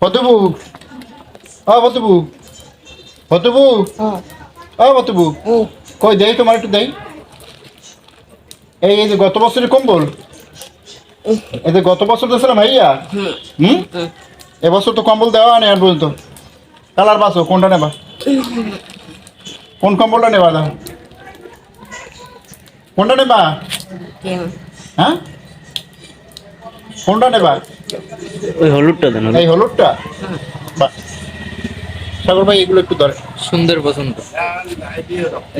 ফতুবু ও ফতুবু ফতুবু ও। ফতুবু কই দেই তোমার একটু দেই। এই এই যে গত বছরের কম্বল। এই যে গত বছর দিয়েছিলাম ভাইয়া। হুম। এবছর তো কম্বল দেওয়া নেই আর পর্যন্ত। কালার বাসো কোনটা নেবা? কোন কম্বলটা নেবা দাও? কোনটা নেবা? হ্যাঁ? কোনটা নেবা? ওই হলুদটা দেন এই হলুদটা? বাহ সাগর ভাই এগুলো একটু ধরে সুন্দর পছন্দ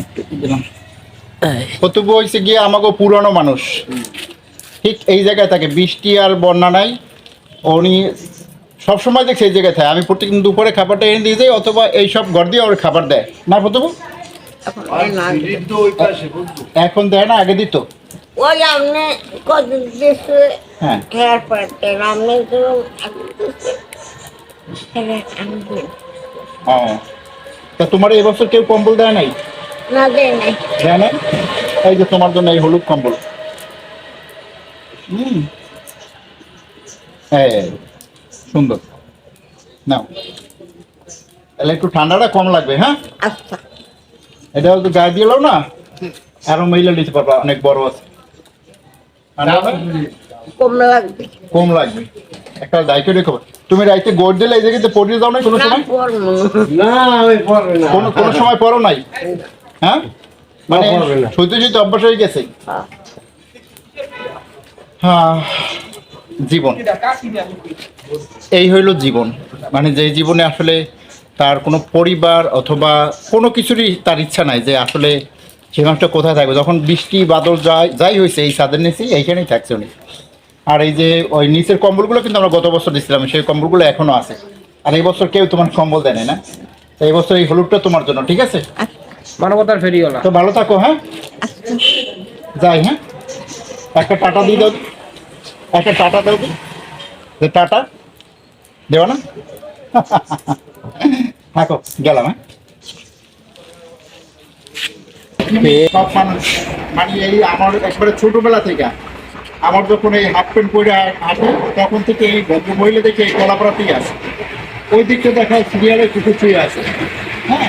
একটু দিলাম। হয়েছে গিয়ে আমাকে পুরনো মানুষ। ঠিক এই জায়গায় থাকে বৃষ্টি আর বন্যা নাই। উনি সবসময় দেখছি এই জায়গায় থাকে। আমি প্রত্যেকদিন দুপুরে খাবারটা এনে দিয়ে যাই অথবা এই সব ঘর দিয়ে ওর খাবার দেয়। না প্রথম এখন দেয় না আগে দিত। ওই আপনি হ্যাঁ। খেয়ার তো ও। তা তোমার এই বছর কেউ কম্বল দেয় নাই? না দেয় নাই। দেয় না এই যে তোমার জন্য এই হলুদ কম্বল। হুম। হ্যাঁ সুন্দর। নাও। তাহলে একটু ঠান্ডাটা কম লাগবে হ্যাঁ? আচ্ছা। এটা হয়তো গায়ে দিয়ে না। আরও মহিলা নিতে পারবা অনেক বড় আছে। কম লাগবে। কম লাগবে। একটা দায়িত্ব রেখো। তুমি রাইতে গোড় দিলে এই জায়গাতে পড়িয়ে যাও না কোনো সময়? না। আমি পড়বে না। কোনো কোনো সময় পড়ো নাই? হ্যাঁ? মানে অভ্যাস হয়ে গেছে? হ্যাঁ। জীবন। এই হইল জীবন। মানে যে জীবনে আসলে তার কোনো পরিবার অথবা কোনো কিছুরই তার ইচ্ছা নাই যে আসলে সে মানুষটা কোথায় থাকবে। যখন বৃষ্টি বাদল যাই যাই হয়েছে এই ছাদের নিচে এইখানেই থাকছে উনি। আর এই যে ওই নিচের কম্বলগুলো কিন্তু আমরা গত বছর দিচ্ছিলাম সেই কম্বলগুলো এখনও আছে। আর এই বছর কেউ তোমার কম্বল দেয় না? তো এই বছর এই হলুদটা তোমার জন্য ঠিক আছে? মানবতার ফেরিওয়ালা। তো ভালো থাকো হ্যাঁ? যাই হ্যাঁ? একটা টাটা দিয়ে দাও। একটা টাটা দাও যে টাটা? দেও না? থাকো গেলাম হ্যাঁ? সব মানুষ মানে এই আমার একবারে ছোটবেলা থেকে। আমার যখন এই হাফ প্যান্ট পরে আসে, তখন থেকে এই ভদ্র মহিলা দেখে এই কলাপাড়াতেই আসে। ওই দিকটা দেখা সিরিয়ালে কুকুর শুয়ে আছে। হ্যাঁ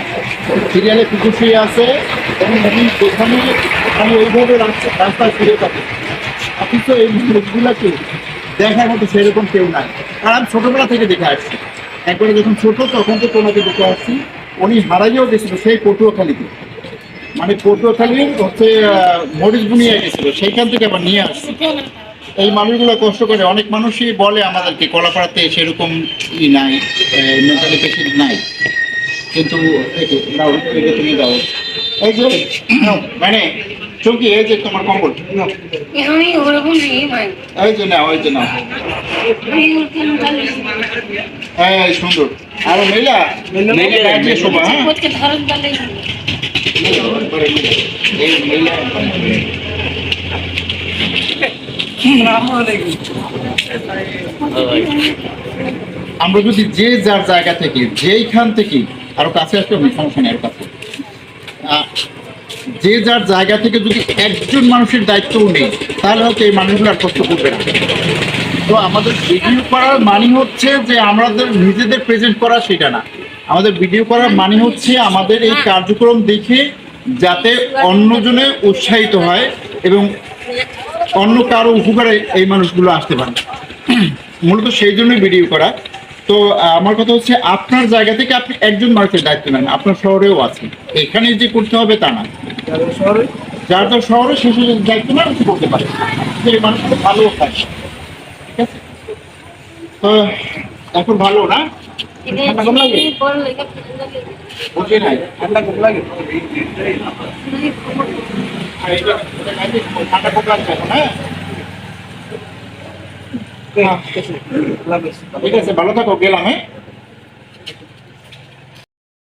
সিরিয়ালে কুকুর শুয়ে আছে এবং উনি যেখানে আমি ওইভাবে রাস্তা ফিরে থাকি। অথচ এই লোকগুলাকে দেখার মতো সেরকম কেউ নাই। আমি ছোটবেলা থেকে দেখে আসছি। একবারে যখন ছোট, তখন তো তোমাকে দেখে আসছি। উনি হারাইও গেছিল, সেই পটুয়াখালীতে মানে পটুয়াখালীর হচ্ছে আহ, মরিচ বুনিয়া গেছিল সেইখান থেকে আবার নিয়ে আসছি। এই মানুষগুলো কষ্ট করে অনেক মানুষই বলে আমাদেরকে কলাপাড়াতে সেরকম ই নাই মেন্টালি পেশেন্ট নাই। কিন্তু দাও তুমি দাও। এই যে মানে চৌকি এই যে তোমার কম্বল এই যে নাও এই যে নাও। এই সুন্দর। আর মেলা মেলা শোভা হ্যাঁ ধরন তাহলে এই মেলা আমরা যদি যে যার জায়গা থেকে, যেইখান থেকে আরও কাছে আসতে হবে সমস্যা নেই কাছে। যে যার জায়গা থেকে যদি একজন মানুষের দায়িত্বও নেই, তাহলে হয়তো এই মানুষগুলো আর কষ্ট করবে না। তো আমাদের ভিডিও করার মানে হচ্ছে যে আমাদের নিজেদের প্রেজেন্ট করা সেটা না। আমাদের ভিডিও করার মানে হচ্ছে আমাদের এই কার্যক্রম দেখে যাতে অন্যজনে উৎসাহিত হয় এবং অন্য কারও উপকারে এই মানুষগুলো আসতে পারে। মূলত সেই জন্যই ভিডিও করা। তো, আমার কথা হচ্ছে আপনার জায়গা থেকে আপনি একজন মানুষের দায়িত্ব নেন। আপনার শহরেও আছে এখানে যে করতে হবে তা না। শহরে যার যার শহরে, সে সে দায়িত্ব না কিছু করতে পারে। যে ভালো খায় ঠিক আছে? তো, এখন ভালো না? ঠান্ডা কম লাগে বুঝি নাই ঠান্ডা খুব লাগে আর এটা এটা খাইলে ঠান্ডা কম লাগছে এখন হ্যাঁ লাগে ঠিক আছে ভালো থাকো গেলাম হ্যাঁ